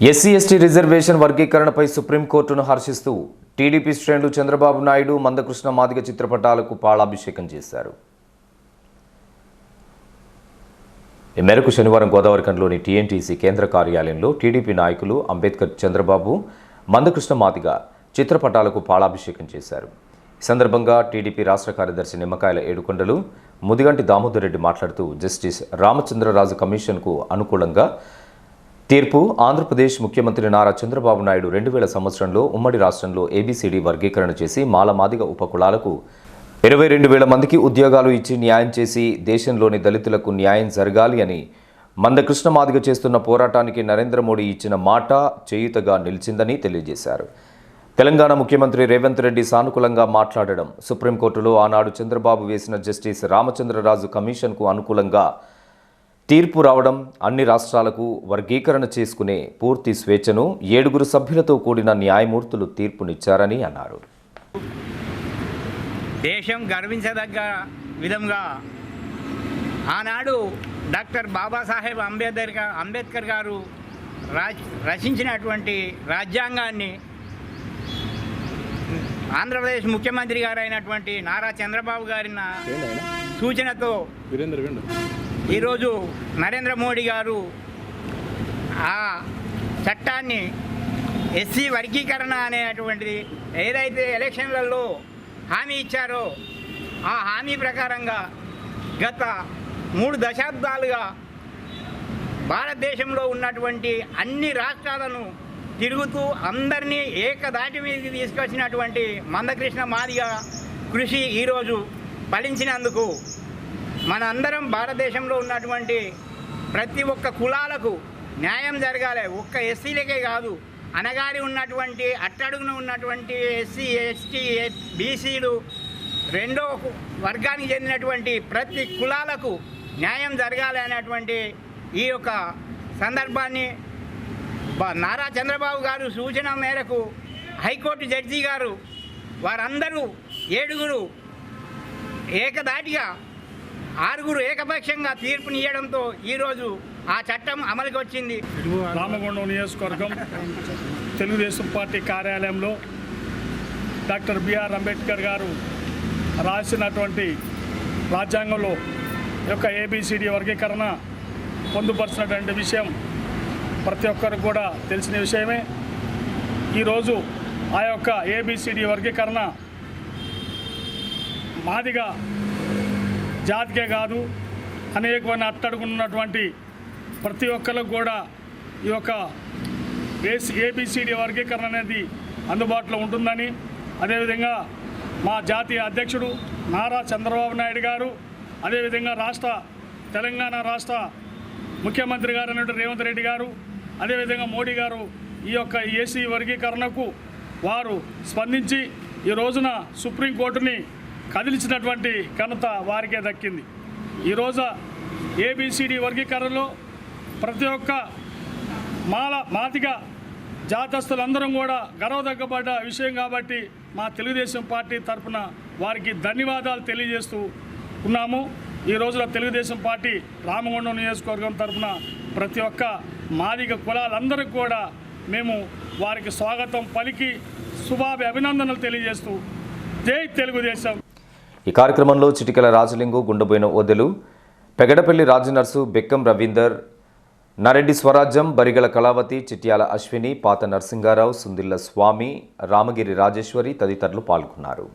SC ST reservation వర్గీకరణపై సుప్రీంకోర్టును హర్షిస్తూ TDP శ్రేణులు చంద్రబాబు నాయుడు మందకృష్ణ మాదిగ చిత్రపటాలకు పాలాభిషేకం చేశారు. ఈ మేరకు శనివారం గోదావరిఖండ్లోని టీఎన్టీసీ కేంద్ర కార్యాలయంలో టీడీపీ నాయకులు అంబేద్కర్ చంద్రబాబు మందకృష్ణ మాదిగ చిత్రపటాలకు పాలాభిషేకం చేశారు. ఈ సందర్భంగా టీడీపీ రాష్ట్ర కార్యదర్శి నిమ్మకాయల ఏడుకొండలు ముదిగంటి దామోదర్ రెడ్డి మాట్లాడుతూ జస్టిస్ రామచంద్రరాజు కమిషన్కు అనుకూలంగా తీర్పు ఆంధ్రప్రదేశ్ ముఖ్యమంత్రి నారా చంద్రబాబు నాయుడు రెండు వేల సంవత్సరంలో ఉమ్మడి రాష్ట్రంలో ఏబీసీడీ వర్గీకరణ చేసి మాలమాదిగ ఉపకులాలకు ఇరవై రెండు వేల మందికి ఉద్యోగాలు ఇచ్చి న్యాయం చేసి దేశంలోని దళితులకు న్యాయం జరగాలి అని మందకృష్ణ మాదిగ చేస్తున్న పోరాటానికి నరేంద్ర మోడీ ఇచ్చిన మాట చేయుతగా నిలిచిందని తెలియజేశారు. తెలంగాణ ముఖ్యమంత్రి రేవంత్ రెడ్డి సానుకూలంగా మాట్లాడడం సుప్రీంకోర్టులో ఆనాడు చంద్రబాబు వేసిన జస్టిస్ రామచంద్రరాజు కమిషన్కు అనుకూలంగా తీర్పు రావడం అన్ని రాష్ట్రాలకు వర్గీకరణ చేసుకునే పూర్తి స్వేచ్ఛను ఏడుగురు సభ్యులతో కూడిన న్యాయమూర్తులు తీర్పునిచ్చారని అన్నారు. దేశం గర్వించదగ్గ విధంగా ఆనాడు డాక్టర్ బాబాసాహెబ్ అంబేద్కర్ అంబేద్కర్ గారు రచించినటువంటి రాజ్యాంగాన్ని ఆంధ్రప్రదేశ్ ముఖ్యమంత్రి గారైనటువంటి నారా చంద్రబాబు గారిన సూచనతో ఈరోజు నరేంద్ర మోడీ గారు ఆ చట్టాన్ని ఎస్సీ వర్గీకరణ అనేటువంటిది ఏదైతే ఎలక్షన్లలో హామీ ఇచ్చారో ఆ హామీ ప్రకారంగా గత మూడు దశాబ్దాలుగా భారతదేశంలో ఉన్నటువంటి అన్ని రాష్ట్రాలను తిరుగుతూ అందరినీ ఏకదాటి మీదకి తీసుకొచ్చినటువంటి మందకృష్ణ మాదిగ కృషి ఈరోజు ఫలించినందుకు మన అందరం భారతదేశంలో ఉన్నటువంటి ప్రతి ఒక్క కులాలకు న్యాయం జరగాలి. ఒక్క ఎస్సీలకే కాదు అనగారి ఉన్నటువంటి అట్టడుగున ఉన్నటువంటి ఎస్సీ ఎస్టీ బీసీలు రెండో వర్గానికి చెందినటువంటి ప్రతి కులాలకు న్యాయం జరగాలి అనేటువంటి ఈ యొక్క సందర్భాన్ని నారా చంద్రబాబు గారు సూచన మేరకు హైకోర్టు జడ్జి గారు వారందరూ ఏడుగురు ఏకదాటిగా ఆరుగురు ఏకపక్షంగా తీర్పునియడంతో ఈరోజు ఆ చట్టం అమలుకి వచ్చింది. రామగుండం నియోజకవర్గం తెలుగుదేశం పార్టీ కార్యాలయంలో doctor B R Ambedkar garu రాసినటువంటి రాజ్యాంగంలో యొక్క ఏబిసిడి వర్గీకరణ పొందుపరిచినటువంటి విషయం ప్రతి ఒక్కరికి కూడా తెలిసిన విషయమే. ఈరోజు ఆ యొక్క ఏబిసిడి వర్గీకరణ మాదిగా జాతికే కాదు అనేకమైన అట్టడుకున్నటువంటి ప్రతి ఒక్కరికి కూడా ఈ యొక్క ఏసీ ఏబిసిడి వర్గీకరణ అనేది అందుబాటులో ఉంటుందని అదేవిధంగా మా జాతీయ అధ్యక్షుడు నారా చంద్రబాబు నాయుడు గారు అదేవిధంగా రాష్ట్ర తెలంగాణ రాష్ట్ర ముఖ్యమంత్రి గారు అయినటువంటి రేవంత్ రెడ్డి గారు అదేవిధంగా మోడీ గారు ఈ యొక్క ఏసీ వర్గీకరణకు వారు స్పందించి ఈ రోజున సుప్రీంకోర్టుని కదిలించినటువంటి ఘనత వారికే దక్కింది. ఈరోజు ఏబిసిడి వర్గీకరణలో ప్రతి ఒక్క మాల మాతిక జాతస్తులందరం కూడా గర్వదగ్గబడ్డ విషయం కాబట్టి మా తెలుగుదేశం పార్టీ తరఫున వారికి ధన్యవాదాలు తెలియజేస్తూ ఉన్నాము. ఈ రోజున తెలుగుదేశం పార్టీ రామగుండం నియోజకవర్గం తరఫున ప్రతి ఒక్క మాదిక కులాలందరికీ కూడా మేము వారికి స్వాగతం పలికి శుభాభి అభినందనలు తెలియజేస్తూ జై తెలుగుదేశం. ఈ కార్యక్రమంలో చిటికల రాజలింగు గుండెబోయిన ఓదెలు పెగడపల్లి రాజనర్సు బెక్కం రవీందర్ నరెడ్డి స్వరాజ్యం బరిగల కళావతి చిట్యాల అశ్విని పాత నరసింగారావు సుందిల్ల స్వామి రామగిరి రాజేశ్వరి తదితరులు పాల్గొన్నారు.